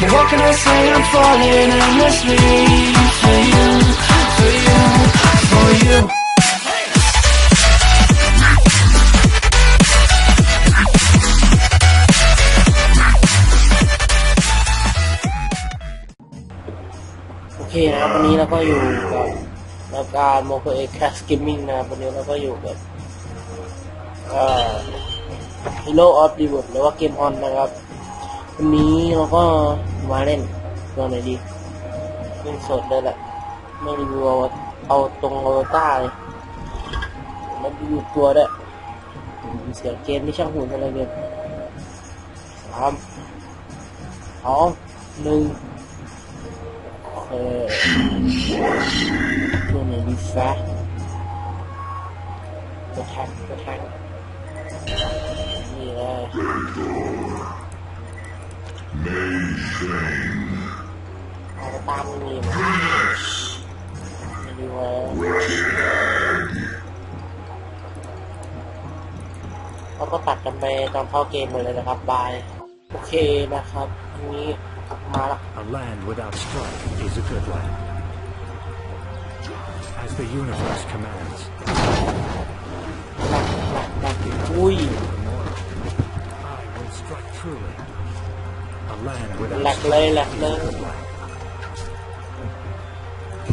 But what can I say? I'm falling endlessly for you, for you, for you. โอเคนะครับวันนี้เราก็อยู่กับรายการโมโคเอแคสกิมมิ่งนะครับวันนี้เราก็อยู่กับฮีโร่ออฟดีวูดหรือว่าเกมฮอนนะครับ วันนี้เราก็มาเล่นตัวไหนดีเล่นสดเลยแหละไม่รีวิวเอาเอาตรงอวตารเลยแล้วรีวิวตัวด้วยเสียงเกมนี่ช่างหูอะไรเกินสามสองหนึ่งเออตัวไหนดีซะกระแทกกระแทกนี่เลย เอาไปตามไม่มีมั้ยไม่ดีวะเราก็ตัดกันไปตอนเข้าเกมหมดเลยนะครับบาย โอเคนะครับ อันนี้มาละ A land without strife is a good land. As the universe commands, หนักหนักหนักอุ้ย I will strike truly. Lạc lê.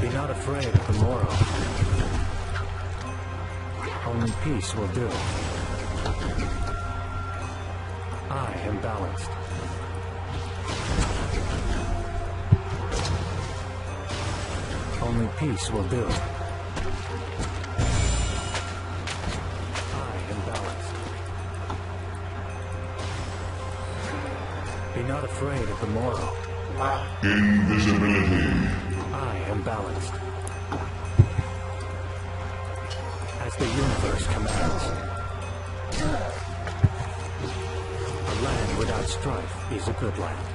Be not afraid of the morrow. Only peace will do. I am balanced. Only peace will do. Be not afraid of the mortal. Invisibility. I am balanced. As the universe commands. A land without strife is a good land.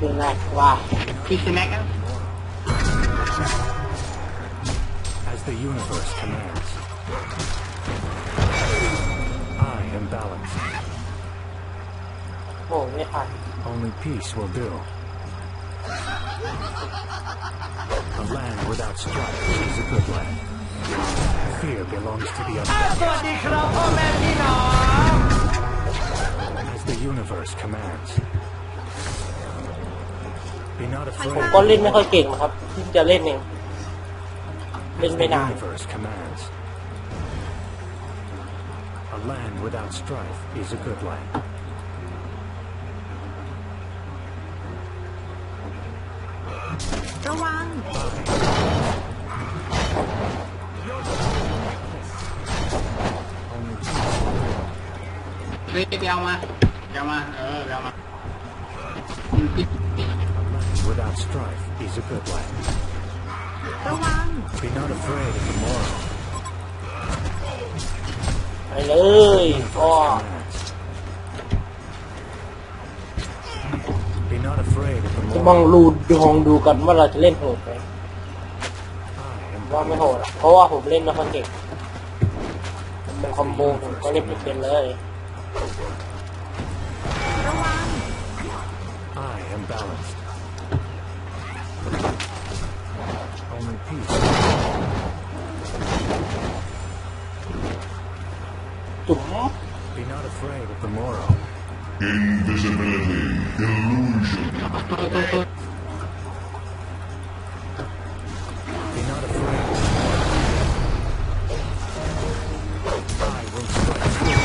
Good luck. Wow. Peace and mega? As the universe commands. I am balanced. โอ้ไม่ทัน Only peace will do. A land without strife is a good land. Fear belongs to the unbalanced. สวัสดีครับพ่อแม่พี่น้อง As the universe commands. Be not ผม afraid. ก็เล่นไม่ค่อยเก่งครับเพิ่งจะเล่นเองเล่น The ไม่นาน universe commands. A land without strife is a good land. ระวัง Only เฮ้ยไปเอามาไปเอามา เออไปเอามาอืมพี่ a land without strife is a good land. ระวัง Be not afraid of the morrow. ไปเลยก็ Commands. Afraid of the จะมอง morrow. รูดองดูกันว่าเราจะเล่นโหดไหม I am ว่าไม่โหดอะเพราะว่าผมเล่นไม่ค่อยเก่งผมเป็นคอมโบผมก็เล่นไม่เป็นเลยระวัง I am balanced. Only peace. จุ๋ม Be not afraid of the morrow. Invisibility. Illusion. Be not afraid. I will strike through.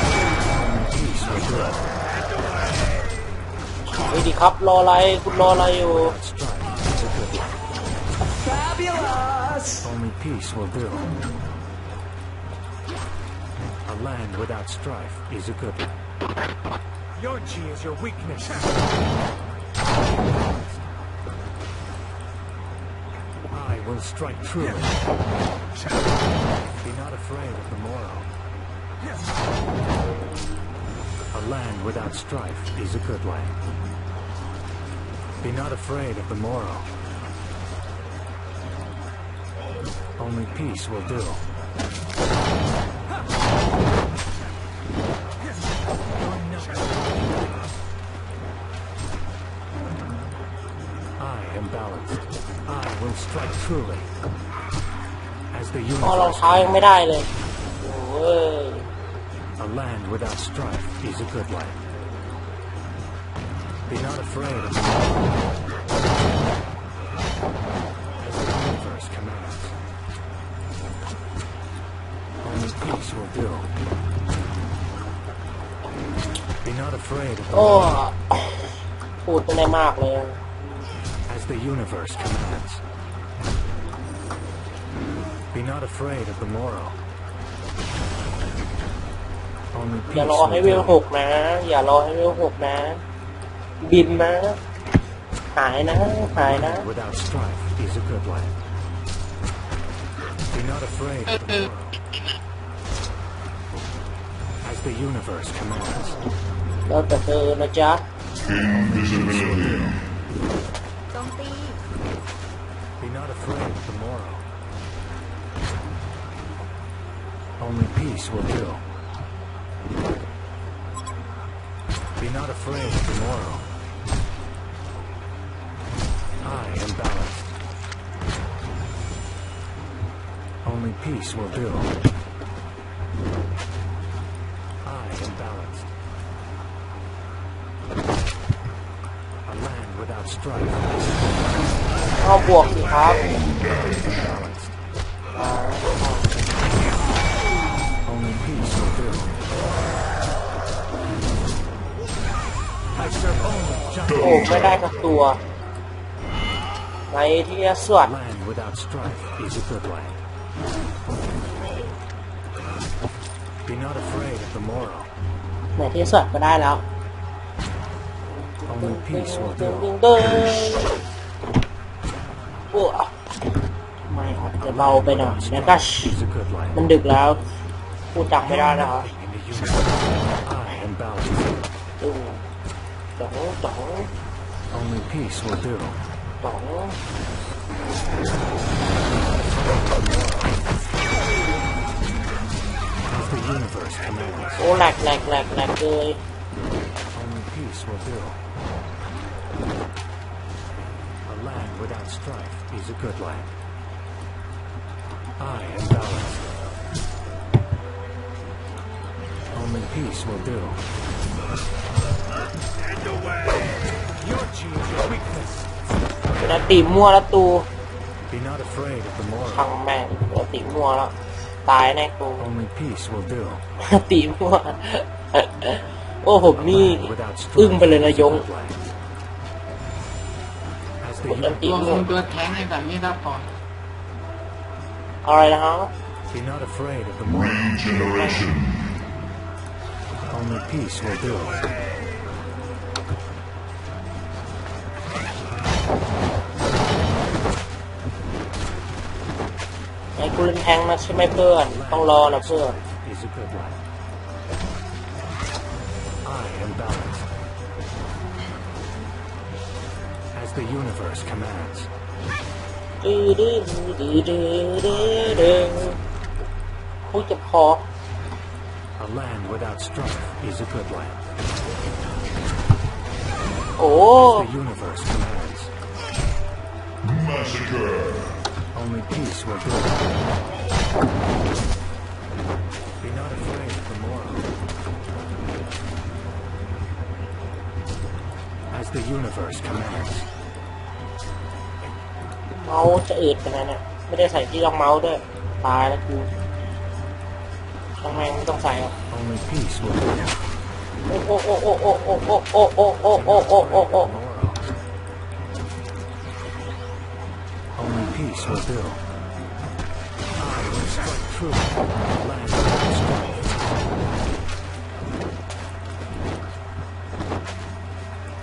Peace will do. เฮ้ยดีครับ รออะไรคุณรออะไรอยู่ Strike is a good one. Only peace will do. A land without strife is a good one. Your chi is your weakness. I will strike truly. Be not afraid of the morrow. A land without strife is a good land. Be not afraid of the morrow. Only peace will do. strike truly. As the พอรอง universe เท้ายังไม่ได้เลยโอ้ย A land without strife is a good land. Be not afraid of the As the universe commands. Only peace will do. Be not afraid of the โอ้ morrow, พูดไม่ได้มากเลย as the universe commands. Be not afraid of the morrow. Only อย่า peace รอให้ will เวล do. หกนะ อย่ารอให้เวลหกนะ บินนะ หายนะ หายนะ Land without strife is a good land. Be not afraid of the world. As the universe commands, แล้วแต่เธอนะจ๊ะ Invisibility. โจมตี be not afraid of the morrow. Only peace will do. Be not afraid of the morrow. I am balanced. Only peace will do. I am balanced. A land without strife is เอาบวกสิครับ balanced. โอ้ไม่ได้กับตัวในที่สวด Land without strife is a good land. Be not afraid of the morrow. ในที่สวดก็ได้แล้ว Only peace will ดึง do. ดึงดึงโอ้ไม่อาจจะเบาไปหน่อยนะกัช Is a good มัน land. ดึกแล้วพูดจังไม่ได้นะครับ Only peace will do. As the universe commands. Oh, lack, lack, lack, lack, boy. Only peace will do. A land without strife is a good land. I am balanced. Only peace will do. นอาติมั่วแล้วตู Be not afraid of the พัง morrow. แม่งเป็นอาติมั่วแล้วตายแน่กู Only peace will do. อาติมั่วโอ้ผมนี่ Land without อึ้ง strife ไปเลยนะ is ย a ง good land. As the กดอัน uni- ติตัวมั่มึวงตัวแท้งในแบบนี้ถ้าพออะไรนะฮะ be not afraid of the morrow. Regeneration. Only peace will do. ไอ้กูเล่นแทงนะใช่ไหมเพื่อน ต้องรอนะเพื่อนดื้อดื้อดื้อดื้อดื้อดื้อคุยจะพอ a land without strife is a good land. โอ้ The universe commands, Massacre. Only peace will do. Be not afraid of the morrow. As the universe commands, เมาส์จะอืดขนาดนั้นไม่ได้ใส่ที่รองเมาส์ด้วยตายแล้วกูทำไมไม่ต้องใส่หรอก only peace will do. โอ้โอ้โอ้โอ้โอ้โอ้โอ้โอ้โอ้โอ้โอ้โอ้โอ้ peace will do. I will strike true. Land without strife.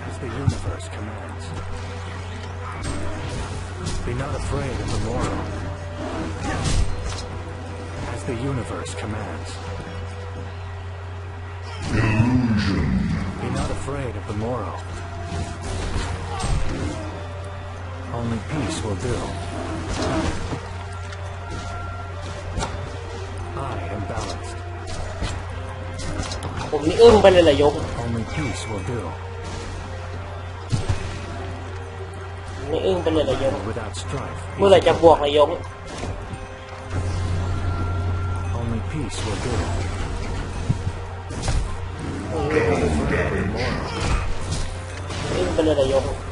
As the universe commands. Be not afraid of the morrow. As the universe commands. Illusion. Be not afraid of the morrow. Only peace will do. I am balanced. ผมนี่อึ้งไปเลยแหละยก Only peace will do. ไม่อึ้งไปเลยเหรอยง without strife เมื่อ is ไหร่ a จะ good บวก life. เหรอยง Only peace will do. อึ้งไปเลยเหรอยง As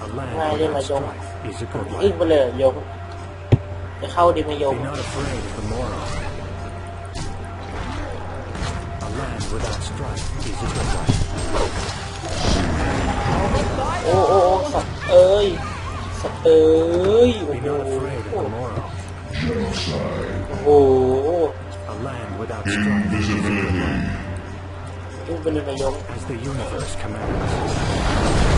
มาได้มายมอีกไปเลยยมจะเข้าดีมายม without strife is a good life. โอ้โอ้สัตว์เอ้ยสัตว์เอ้ยโอ้โหโอ้โห A land without strife is a good life. As the universe commands.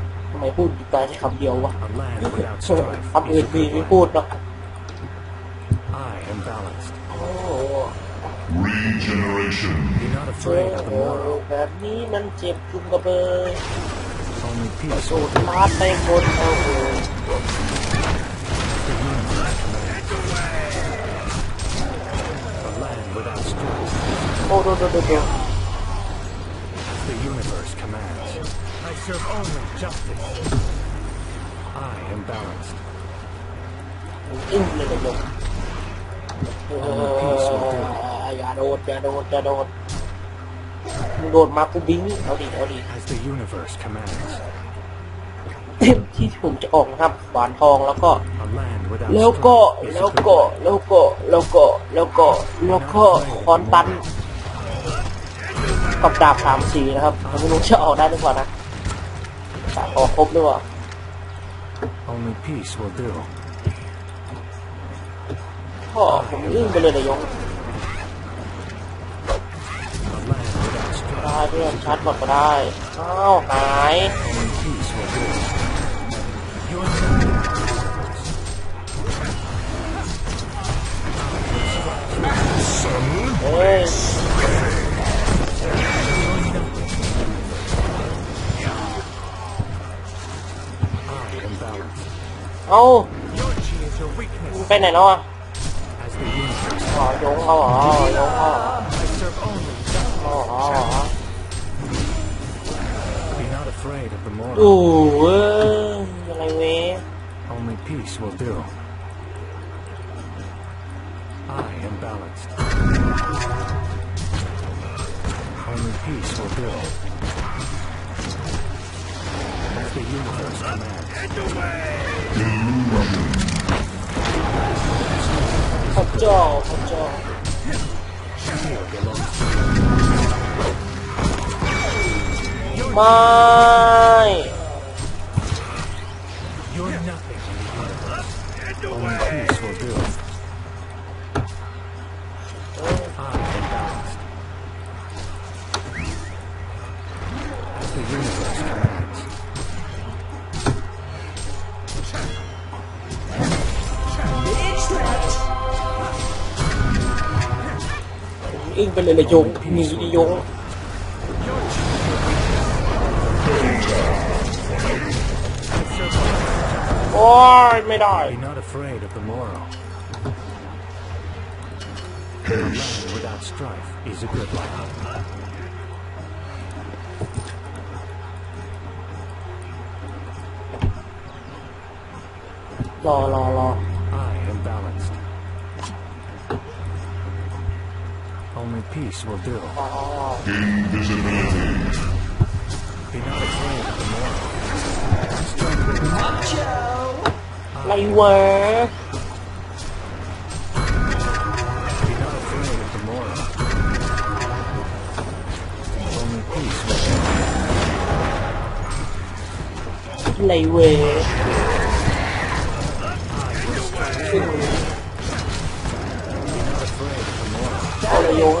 ทำไมพูดอยู่ไปแค่คำเดียววะ A land without strife คำอื่ is น a มี good ไม่ life. พูดหรอก I am balanced. โอ้โห Regeneration. Be not โอ้ afraid of the โห morrow. แบบนี้มันเจ็บจุงกระเบย Only peace สู will ดลาดไปบนโอ้โห the universe commands. A land without strife โอ้โหโดโดโดโด as serve only justice. I am balanced. อึ้งเลยเหรอยงเอออย่าโดดอย่าโดดอย่าโดดมึงโดดมากูบิงเอาดิเอาดิ As the universe commands. ที่ผมจะออกนะครับหวานทองแล้วก็ A land without แล้วก็ strife is แล้ว a good ก็ life. แล้วก็แล้วก็แล้วก็แล้วก็คอนตันกับดาบสามสีนะครับผมไม่รู้จะออกได้หรือเปล่านะ ดาบออกครบหรือเปล่า Only peace will do. พ่อผมอึ้งไปเลยนายง A land without strife. ได้เพื่อนชาร์จก่อนก็ได้ อ้าว หาย Only peace ไปไหนแล้วอ่ะ As the universe อ๋อยงเขาเหรอยงเขาเหรอ I serve only justice. อ๋ออ๋ออ๋อ be not afraid of the โอ้ morrow. เว้ยอะไรเว้ย Only peace will do. I am balanced. Only peace will do. As the universe commands. พร 걷죠, 걷죠. 마이. Or may die. Be not afraid of the morrow. Without strife is a good life. La la la. Only peace will do. Invisibility. Be not afraid of the. Macho! Were. Be not afraid of the. Only peace will do. Were.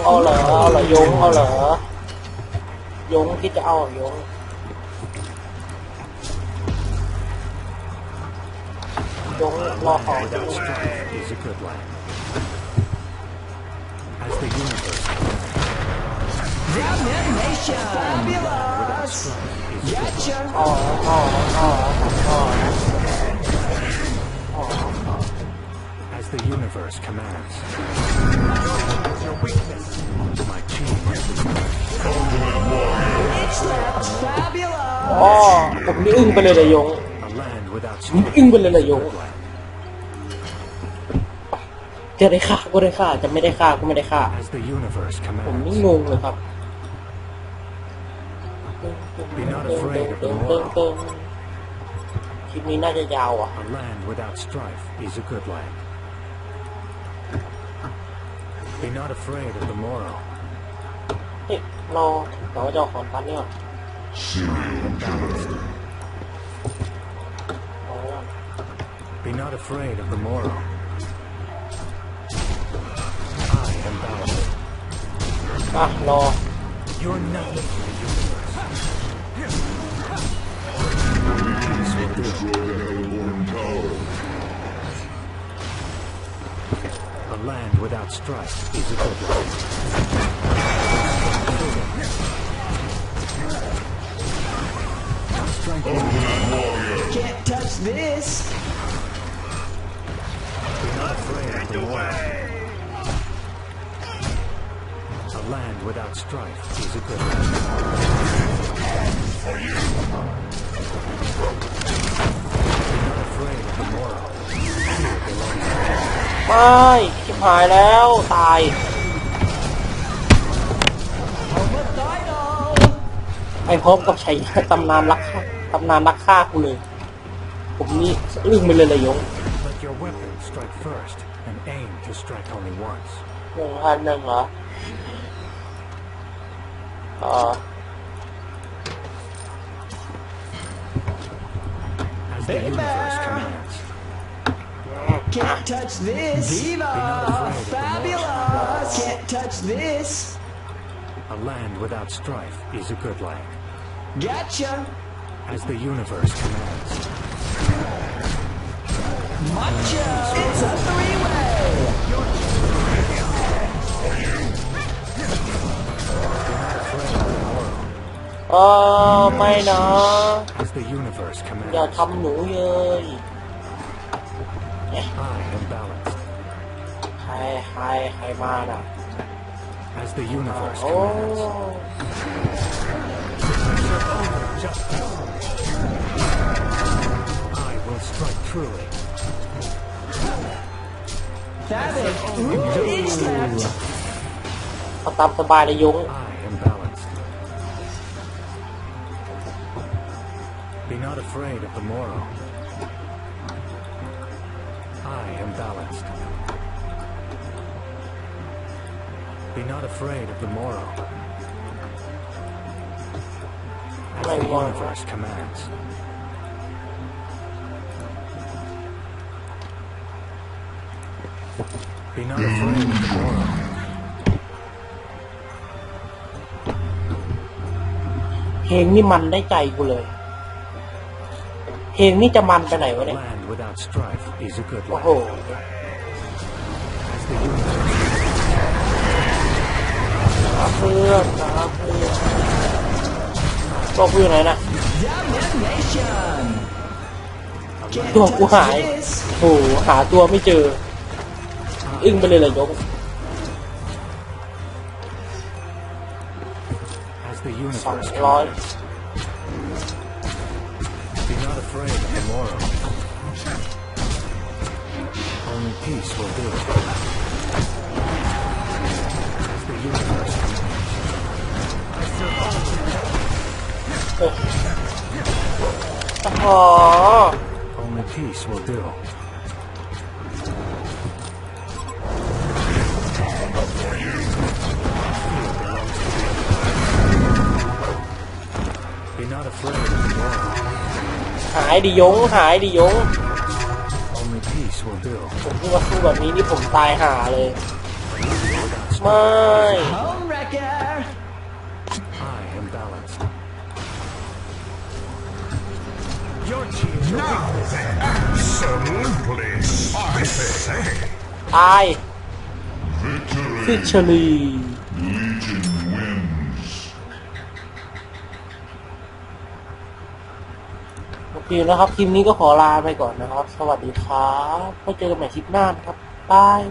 เอาเหรอยงเอาเหรอเอาเหรอยงเอาเหรอยงที่จะเอาเหรอยงยงรอของ Without strife is a good land. As the universe without strife is a good land. อ๋ออ๋ออ๋ออ๋อ As the universe commands. My chi is อ๋อผมนี่อึ้งไปเลยเลยยง a land without ผม strife อึ้งไปเลยเลยยง good land. จะได้ฆ่าก็ได้ฆ่า จะไม่ได้ฆ่าก็ไม่ได้ฆ่า As the universe ผมนี่ commands. งงเลยครับ Be not afraid of เติ the มเติม morrow. เติมคลิปนี้น่าจะยาวอะ A land without strife is a good land. Be not afraid of the morrow. เฮ้ยรอเดี๋ยวจะเอาของตันนี่ก่อน Balanced. เอาไว้ก่อน Be not afraid of the morrow. I am balanced. อ่ะรอ You're nothing to the universe. Peace will do. Destroy the Hellborn Tower. Land without strife is a good Can't touch this. Not afraid of the morrow. A land without strife is a good land. Be not afraid of the. Fear belongs to ไม่ชิบหายแล้วตายไอ้พร้อมกับชัยตำนานรักฆ่าตำนานรักฆ่ากูเลย ผมนี่อึ้งไปเลยเลยยง Let your weapon strike first and aim to strike only once. หนึ่งพันหนึ่งเหรอเออ As the universe commands. Can't touch this. Diva. Fabulous. Can't touch this. A land without strife is a good land. Gotcha. As the universe commands. Matcha. Uh, it's a three-way. Ờ, uh, may nó Giờ thăm nữa ơi ม่นะ As the universe อย่า commands. ทำหนูเลย I am balanced. ใครใครใครมาน่ะ As the universe โอ้ commands. I will strike truly. Have it. Ooh, it's left. เอาตามสบายเลยยง I am balanced. Be not afraid of the morrow. I am balanced. Be not afraid of the morrow. As the Right, right. universe commands. Be not afraid of the morrow. เพลงนี่มันได้ใจกูเลย เพลงนี่จะมันไปไหนวะเนี่ย Land without strife is a good one. As the unit. เพื่อนนะครบอนตัวกูอะไหนะตัวกูหายโอ้หาตัวไม่เจอ อึ้งไปเลยเลยยกสองร้อย Be not. Only peace will do. As the universe commands. อ๋อ Only Only peace will do. Be not afraid of the war. หายดิยง หายดิยง ผมพูดว่าสู้แบบนี้นี่ผมตายห่าเลย ไม่ Home wrecker. I am balanced. Your cheers are Now then, absolutely spicy. ตาย Victory. ฟิชลี Legion เคนะครับ คลิปนี้ก็ขอลาไปก่อนนะครับ สวัสดีครับไว้เจอกันใหม่คลิปหน้านะครับบาย